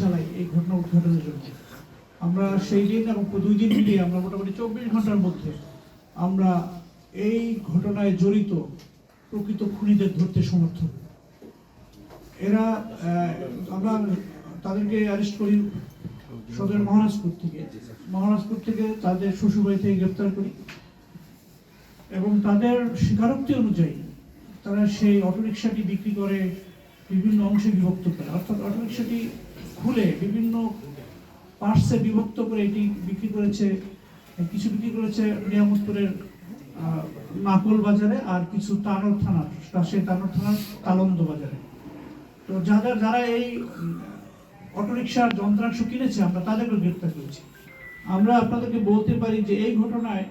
চালাই এই ঘটনা উদ্ঘাটনের জন্য। আমরা সেই দিন এবং দুই দিন মিলিয়ে আমরা মোটামুটি চব্বিশ ঘণ্টার মধ্যে আমরা এই ঘটনায় জড়িত প্রকৃত খুনিদের ধরতে সমর্থ। এরা আমরা তাদেরকে অ্যারেস্ট করি সদর মহারাজপুর থেকে। মহারাজপুর থেকে তাদের শ্বশুরবাড়ি থেকে গ্রেপ্তার করি এবং তাদের স্বীকারোক্তি অনুযায়ী তারা সেই অটোরিকশাটি বিক্রি করে বিভিন্ন অংশে বিভক্ত করে। অর্থাৎ অটোরিকশাটি খুলে বিভিন্ন পার্টসে বিভক্ত করে এটি বিক্রি করেছে, কিছু বিক্রি করেছে নিয়ামতপুরের নাকল বাজারে আর কিছু তানোর থানার সেই তানোর থানার তালন্দ বাজারে। তো যাদের, যারা এই অটোরিকশার যন্ত্রাংশ কিনেছে, আমরা তাদেরকে গ্রেপ্তার করেছি। আমরা আপনাদেরকে বলতে পারি যে এই ঘটনায়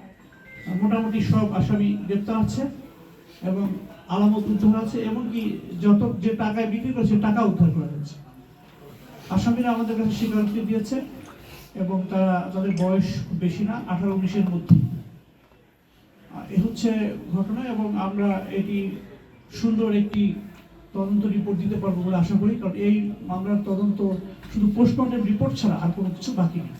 মোটামুটি সব আসামি গ্রেপ্তার আছে। এবং আলামত উদ্ধার আছে, এমনকি যত যে টাকায় বিক্রি করেছে টাকা উদ্ধার করা হয়েছে। আসামিরা আমাদের কাছে স্বীকারোক্তি দিয়েছে এবং তারা তাদের বয়স বেশি না, আঠারো উনিশের মধ্যে এ হচ্ছে ঘটনা এবং আমরা এটি সুন্দর একটি তদন্ত রিপোর্ট দিতে পারব বলে আশা করি, কারণ এই মামলার তদন্ত শুধু পোস্টমর্টম রিপোর্ট ছাড়া আর কোনো কিছু বাকি নেই।